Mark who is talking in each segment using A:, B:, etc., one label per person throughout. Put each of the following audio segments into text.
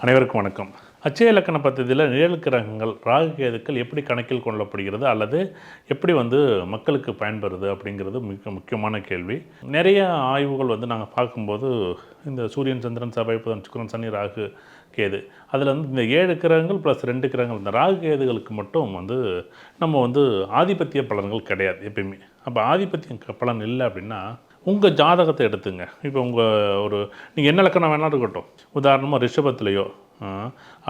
A: அனைவருக்கும் வணக்கம். அச்சய இலக்கண பദ്ധதியில் நிழல் கிரகங்கள் ராகு கேதுக்கள் எப்படி கணக்கில் கொள்ளப்படுகிறது அல்லது எப்படி வந்து மக்களுக்கு பயன்பெறுது அப்படிங்கிறது மிக முக்கியமான கேள்வி. நிறைய ஆய்வுகள் வந்து நாங்கள் பார்க்கும்போது இந்த சூரியன் சந்திரன் செவ்வாய் புதன் சுக்கரன் சனி ராகு கேது. அதில் வந்து இந்த ஏழு கிரகங்கள் ப்ளஸ் ரெண்டு கிரகங்கள் இந்த ராகு கேதுகளுக்கு மட்டும் வந்து நம்ம வந்து ஆதிபத்திய பலன்கள் கிடையாது எப்பயுமே. அப்போ ஆதிபத்திய க- பலன் இல்லை அப்படின்னா உங்கள் ஜாதகத்தை எடுத்துங்க. இப்போ உங்கள் ஒரு நீங்கள் என்ன லக்கணம் வேணாலும் இருக்கட்டும். உதாரணமாக ரிஷபத்துலேயோ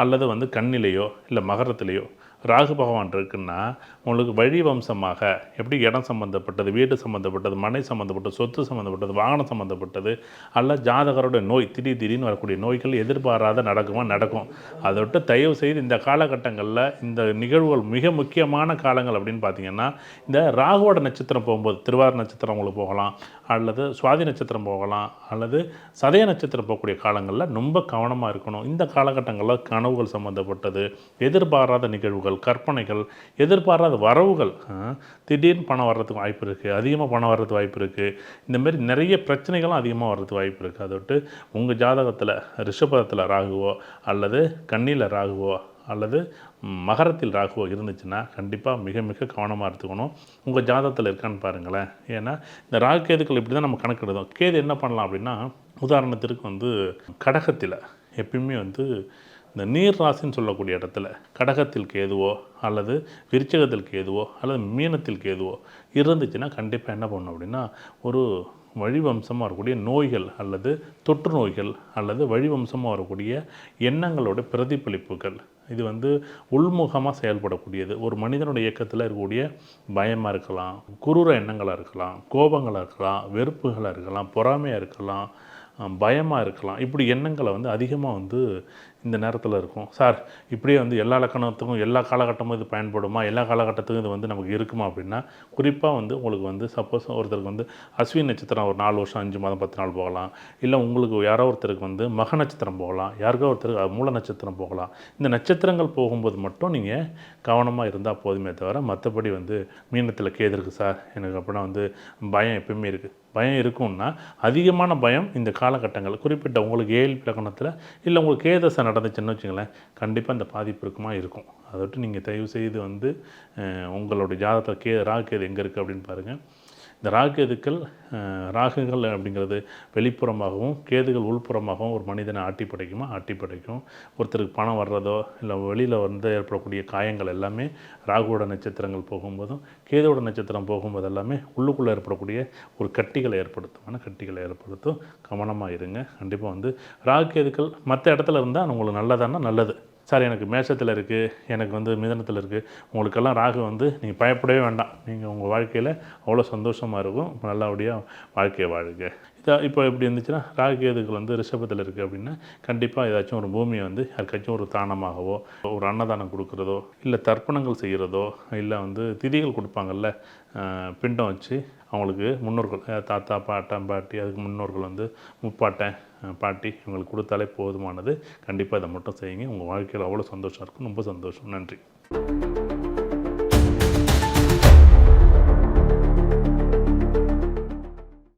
A: அல்லது வந்து கண்ணிலேயோ இல்லை மகரத்துலேயோ ராகு பகவான் இருக்குன்னா உங்களுக்கு வழி வம்சமாக எப்படி இடம் சம்மந்தப்பட்டது வீடு சம்மந்தப்பட்டது மனை சம்மந்தப்பட்டது சொத்து சம்மந்தப்பட்டது வாகனம் சம்மந்தப்பட்டது அல்ல ஜாதகரோட நோய் திடீர் திடீர்னு வரக்கூடிய நோய்கள் எதிர்பாராத நடக்குமா? நடக்கும். அதை விட்டு தயவு செய்து இந்த காலகட்டங்களில் இந்த நிகழ்வுகள் மிக முக்கியமான காலங்கள் அப்படின்னு பார்த்தீங்கன்னா இந்த ராகுவோட நட்சத்திரம் போகும்போது திருவாரூர் நட்சத்திரம் உங்களுக்கு போகலாம். அல்லது சுவாதி நட்சத்திரம் போகலாம் அல்லது சதய நட்சத்திரம் போகக்கூடிய காலங்களில் ரொம்ப கவனமாக இருக்கணும். இந்த காலகட்டங்களில் கனவுகள் சம்மந்தப்பட்டது எதிர்பாராத நிகழ்வுகள் கற்பனைகள் எதிர்பாராத வரவுகள் திடீர்னு பணம் வர்றதுக்கு வாய்ப்பு இருக்குது அதிகமாக பணம் வர்றதுக்கு வாய்ப்பு இருக்குது இந்தமாரி நிறைய பிரச்சனைகளும் அதிகமாக வர்றதுக்கு வாய்ப்பு இருக்குது அதை விட்டு உங்கள் ஜாதகத்தில் ரிஷபத்தில் ராகுவோ அல்லது கண்ணியில் ராகுவோ அல்லது மகரத்தில் ராகுவோ இருந்துச்சுன்னா கண்டிப்பாக மிக மிக கவனமாக எடுத்துக்கணும். உங்கள் ஜாதகத்தில் இருக்கான்னு பாருங்களேன். ஏன்னா இந்த ராகு கேதுக்கள் இப்படி தான் நம்ம கணக்கிடுதோம் கேது என்ன பண்ணலாம் அப்படின்னா உதாரணத்திற்கு வந்து கடகத்தில் எப்பயுமே வந்து இந்த நீர் ராசின்னு சொல்லக்கூடிய இடத்துல கடகத்தில் கேதுவோ அல்லது விருச்சகத்தில் கேதுவோ அல்லது மீனத்தில் கேதுவோ இருந்துச்சுன்னா கண்டிப்பாக என்ன பண்ணணும் அப்படின்னா ஒரு வழிவம்சமாக வரக்கூடிய நோய்கள் அல்லது தொற்று நோய்கள் அல்லது வழிவம்சமாக வரக்கூடிய எண்ணங்களோட பிரதிபலிப்புகள் இது வந்து உள்முகமாக செயல்படக்கூடியது. ஒரு மனிதனுடைய இயக்கத்தில் இருக்கக்கூடிய பயமாக இருக்கலாம் குரூர எண்ணங்களாக இருக்கலாம் கோபங்களாக இருக்கலாம் வெறுப்புகளாக இருக்கலாம் பொறாமையாக இருக்கலாம் பயமாக இருக்கலாம். இப்படி எண்ணங்களை வந்து அதிகமாக வந்து இந்த நேரத்தில் இருக்கும். சார் இப்படியே வந்து எல்லா இலக்கணத்துக்கும் எல்லா காலகட்டமும் இது பயன்படுமா? எல்லா காலகட்டத்துக்கும் இது வந்து நமக்கு இருக்குமா அப்படின்னா குறிப்பாக வந்து உங்களுக்கு வந்து சப்போஸ் ஒருத்தருக்கு வந்து அஸ்வின் நட்சத்திரம் ஒரு நாலு வருஷம் அஞ்சு மாதம் பத்து நாள் போகலாம். இல்லை உங்களுக்கு யாரோ ஒருத்தருக்கு வந்து மக நட்சத்திரம் போகலாம். யாருக்கோ ஒருத்தருக்கு அது மூல நட்சத்திரம் போகலாம். இந்த நட்சத்திரங்கள் போகும்போது மட்டும் நீங்கள் கவனமாக இருந்தால் போதுமே தவிர மற்றபடி வந்து மீனத்தில் கேது இருக்குது சார். எனக்கு அப்படின்னா வந்து பயம் எப்பயுமே இருக்குது பயம் இருக்கும்னா அதிகமான பயம் இந்த காலகட்டங்கள். குறிப்பிட்ட உங்களுக்கு ஏழு இலக்கணத்தில் இல்லை உங்களுக்கு கேதசை நடந்துச்சுன்னு வச்சுங்களேன் கண்டிப்பாக இந்த பாதிப்பு இருக்குமா? இருக்கும். அதை விட்டு நீங்கள் தயவு செய்து வந்து உங்களுடைய ஜாதகத்தில் கே ராகு கேது எங்கே இருக்குது அப்படின்னு பாருங்கள் இந்த ராகு கேதுக்கள் ராகுகள் அப்படிங்கிறது வெளிப்புறமாகவும் கேதுகள் உள்புறமாகவும் ஒரு மனிதனை ஆட்டி படைக்குமா? ஆட்டி படைக்கும். ஒருத்தருக்கு பணம் வர்றதோ இல்லை வெளியில் வந்து ஏற்படக்கூடிய காயங்கள் எல்லாமே ராகுவோட நட்சத்திரங்கள் போகும்போதும் கேதுவோட நட்சத்திரம் போகும்போது எல்லாமே உள்ளுக்குள்ளே ஏற்படக்கூடிய ஒரு கட்டிகளை ஏற்படுத்தும். ஆனால் கட்டிகளை ஏற்படுத்தும். கவனமாக இருங்க. கண்டிப்பாக வந்து ராகு கேதுக்கள் மற்ற இடத்துல இருந்தால் உங்களுக்கு நல்லதானா? நல்லது. சார் எனக்கு மேஷத்தில் இருக்குது எனக்கு வந்து மிதனத்தில் இருக்குது உங்களுக்கெல்லாம் ராகு வந்து நீங்கள் பயப்படவே வேண்டாம். நீங்கள் உங்கள் வாழ்க்கையில் அவ்வளோ சந்தோஷமாக இருக்கும். நல்லபடியாக வாழ்க்கையை வாழுங்க. இப்போ எப்படி இருந்துச்சுன்னா ராகு கேதுகள் வந்து ரிஷபத்தில் இருக்குது அப்படின்னா கண்டிப்பாக ஏதாச்சும் ஒரு பூமியை வந்து யாருக்காச்சும் ஒரு தானமாகவோ ஒரு அன்னதானம் கொடுக்குறதோ இல்லை தர்ப்பணங்கள் செய்கிறதோ இல்லை வந்து திதிகள் கொடுப்பாங்கல்ல பிண்டம் வச்சு அவங்களுக்கு முன்னோர்கள் தாத்தா பாட்டன் பாட்டி அதுக்கு முன்னோர்கள் வந்து முப்பாட்டன் பாட்டி இவங்களுக்கு கொடுத்தாலே போதுமானது. கண்டிப்பாக இதை மட்டும் செய்யுங்க. உங்கள் வாழ்க்கையில் அவ்வளோ சந்தோஷம் இருக்கும் ரொம்ப சந்தோஷம். நன்றி.